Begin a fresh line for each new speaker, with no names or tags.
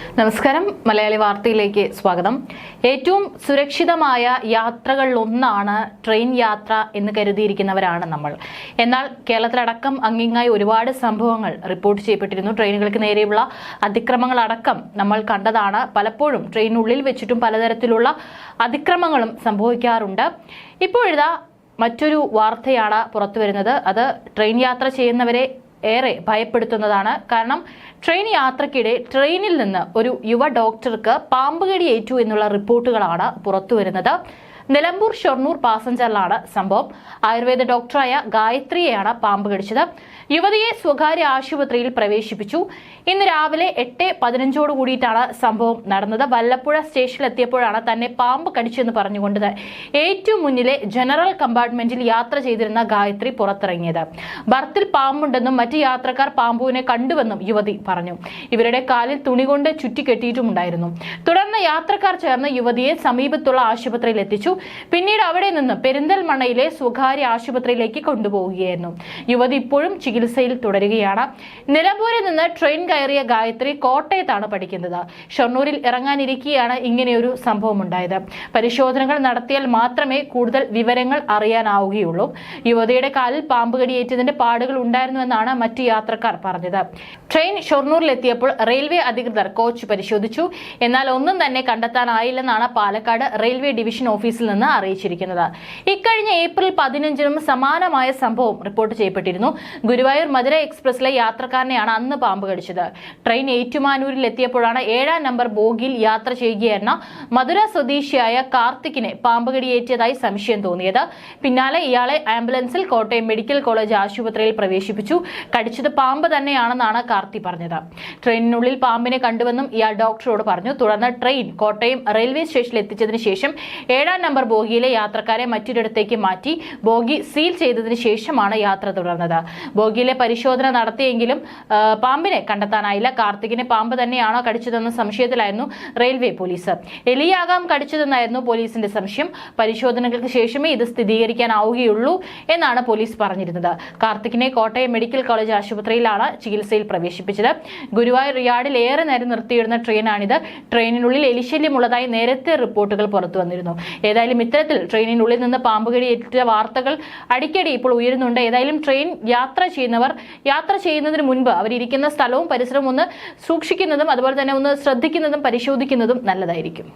നമസ്കാരം. മലയാളി വാർത്തയിലേക്ക് സ്വാഗതം. ഏറ്റവും സുരക്ഷിതമായ യാത്രകളിലൊന്നാണ് ട്രെയിൻ യാത്ര എന്ന് കരുതിയിരിക്കുന്നവരാണ് നമ്മൾ. എന്നാൽ കേരളത്തിലടക്കം അങ്ങിങ്ങായി ഒരുപാട് സംഭവങ്ങൾ റിപ്പോർട്ട് ചെയ്യപ്പെട്ടിരുന്നു. ട്രെയിനുകൾക്ക് നേരെയുള്ള അതിക്രമങ്ങളടക്കം നമ്മൾ കണ്ടതാണ്. പലപ്പോഴും ട്രെയിനുള്ളിൽ വെച്ചിട്ടും പലതരത്തിലുള്ള അതിക്രമങ്ങളും സംഭവിക്കാറുണ്ട്. ഇപ്പോഴിതാ മറ്റൊരു വാർത്തയാണ് പുറത്തു വരുന്നത് അത് ട്രെയിൻ യാത്ര ചെയ്യുന്നവരെ ഏറെ ഭയപ്പെടുത്തുന്നതാണ്. കാരണം ട്രെയിൻ യാത്രക്കിടെ ട്രെയിനിൽ നിന്ന് ഒരു യുവ ഡോക്ടർക്ക് പാമ്പുകടി ഏറ്റു എന്നുള്ള റിപ്പോർട്ടുകളാണ് പുറത്തു വരുന്നത് നിലമ്പൂർ ഷൊർണൂർ പാസഞ്ചറിലാണ് സംഭവം. ആയുർവേദ ഡോക്ടറായ ഗായത്രിയെയാണ് പാമ്പ് കടിച്ചത്. യുവതിയെ സ്വകാര്യ ആശുപത്രിയിൽ പ്രവേശിപ്പിച്ചു. ഇന്ന് രാവിലെ എട്ട് പതിനഞ്ചോട് കൂടിയിട്ടാണ് സംഭവം നടന്നത്. വല്ലപ്പുഴ സ്റ്റേഷനിൽ എത്തിയപ്പോഴാണ് തന്നെ പാമ്പ് കടിച്ചെന്ന് പറഞ്ഞുകൊണ്ട് ഏറ്റവും മുന്നിലെ ജനറൽ കമ്പാർട്ട്മെന്റിൽ യാത്ര ചെയ്തിരുന്ന ഗായത്രി പുറത്തിറങ്ങിയത്. ബർത്തിൽ പാമ്പുണ്ടെന്നും മറ്റ് യാത്രക്കാർ പാമ്പുവിനെ കണ്ടുവെന്നും യുവതി പറഞ്ഞു. ഇവരുടെ കാലിൽ തുണി കൊണ്ട് ചുറ്റിക്കെട്ടിയിട്ടുമുണ്ടായിരുന്നു. തുടർന്ന് യാത്രക്കാർ ചേർന്ന് യുവതിയെ സമീപത്തുള്ള ആശുപത്രിയിൽ എത്തിച്ചു. പിന്നീട് അവിടെ നിന്ന് പെരിന്തൽമണ്ണയിലെ സ്വകാര്യ ആശുപത്രിയിലേക്ക് കൊണ്ടുപോവുകയായിരുന്നു. യുവതി ഇപ്പോഴും ചികിത്സയിൽ തുടരുകയാണ്. നിലമ്പൂരിൽ നിന്ന് ട്രെയിൻ കയറിയ ഗായത്രി കോട്ടയത്താണ് പഠിക്കുന്നത്. ഷൊർണൂരിൽ ഇറങ്ങാനിരിക്കെയാണ് ഇങ്ങനെയൊരു സംഭവം ഉണ്ടായത് പരിശോധനകൾ നടത്തിയാൽ മാത്രമേ കൂടുതൽ വിവരങ്ങൾ അറിയാനാവുകയുള്ളൂ. യുവതിയുടെ കാലിൽ പാമ്പ് കടിയേറ്റതിന്റെ പാടുകൾ ഉണ്ടായിരുന്നുവെന്നാണ് മറ്റു യാത്രക്കാർ പറഞ്ഞത്. ട്രെയിൻ ഷൊർണൂരിലെത്തിയപ്പോൾ റെയിൽവേ അധികൃതർ കോച്ച് പരിശോധിച്ചു. എന്നാൽ ഒന്നും തന്നെ കണ്ടെത്താനായില്ലെന്നാണ് പാലക്കാട് റെയിൽവേ ഡിവിഷൻ ഓഫീസിൽ നിന്ന് അറിയിച്ചിരിക്കുന്നത്. ഇക്കഴിഞ്ഞ ഏപ്രിൽ പതിനഞ്ചിനും സമാനമായ സംഭവം റിപ്പോർട്ട് ചെയ്യപ്പെട്ടിരുന്നു. ഗുരുവായൂർ മധുര എക്സ്പ്രസിലെ യാത്രക്കാരനെയാണ് അന്ന് പാമ്പ് കടിച്ചത്. ട്രെയിൻ ഏറ്റുമാനൂരിൽ എത്തിയപ്പോഴാണ് ഏഴാം നമ്പർ ബോഗിയിൽ യാത്ര ചെയ്യുകയായിരുന്ന മധുര സ്വദേശിയായ കാർത്തിക്കിനെ പാമ്പ് കടിയേറ്റതായി സംശയം തോന്നിയത്. പിന്നാലെ ഇയാളെ ആംബുലൻസിൽ കോട്ടയം മെഡിക്കൽ കോളേജ് ആശുപത്രിയിൽ പ്രവേശിപ്പിച്ചു. കടിച്ചത് പാമ്പ് തന്നെയാണെന്നാണ് കാർത്തി പറഞ്ഞത്. ട്രെയിനിനുള്ളിൽ പാമ്പിനെ കണ്ടുവെന്നും ഇയാൾ ഡോക്ടറോട് പറഞ്ഞു. തുടർന്ന് ട്രെയിൻ കോട്ടയം റെയിൽവേ സ്റ്റേഷനിൽ എത്തിച്ചതിന് ശേഷം ഏഴാം നമ്പർ ബോഗിയിലെ യാത്രക്കാരെ മറ്റൊരിടത്തേക്ക് മാറ്റി ബോഗി സീൽ ചെയ്തതിന് ശേഷമാണ് യാത്ര തുടർന്നത്. ബോഗിയിലെ പരിശോധന നടത്തിയെങ്കിലും പാമ്പിനെ കണ്ടെത്താനായില്ല. കാർത്തികിനെ പാമ്പ് തന്നെയാണോ കടിച്ചതെന്ന സംശയത്തിലായിരുന്നു റെയിൽവേ പോലീസ്. എലിയാകാം കടിച്ചതെന്നായിരുന്നു പോലീസിന്റെ സംശയം. പരിശോധനകൾക്ക് ശേഷമേ ഇത് സ്ഥിരീകരിക്കാനാവുകയുള്ളൂ എന്നാണ് പോലീസ് പറഞ്ഞിരുന്നത്. കാർത്തികിനെ കോട്ടയം മെഡിക്കൽ കോളേജ് ആശുപത്രിയിലാണ് ചികിത്സയിൽ പ്രവേശിപ്പിച്ചത്. ഗുരുവായൂർ യാർഡിൽ ഏറെ നേരം നിർത്തിയിടുന്ന ട്രെയിനാണിത്. ട്രെയിനിനുള്ളിൽ എലിശല്യമുള്ളതായി നേരത്തെ റിപ്പോർട്ടുകൾ പുറത്തു വന്നിരുന്നു ഏതായാലും ഇത്തരത്തിൽ ട്രെയിനിനുള്ളിൽ നിന്ന് പാമ്പുകടി ഏറ്റ വാർത്തകൾ അടിക്കടി ഇപ്പോൾ ഉയരുന്നുണ്ട്. ഏതായാലും ട്രെയിൻ യാത്ര ചെയ്യുന്നവർ യാത്ര ചെയ്യുന്നതിന് മുൻപ് അവരിയ്ക്കുന്ന സ്ഥലവും പരിസരവും ഒന്ന് സൂക്ഷിക്കുന്നതും അതുപോലെ തന്നെ ഒന്ന് ശ്രദ്ധിക്കുന്നതും പരിശോധിക്കുന്നതും നല്ലതായിരിക്കും.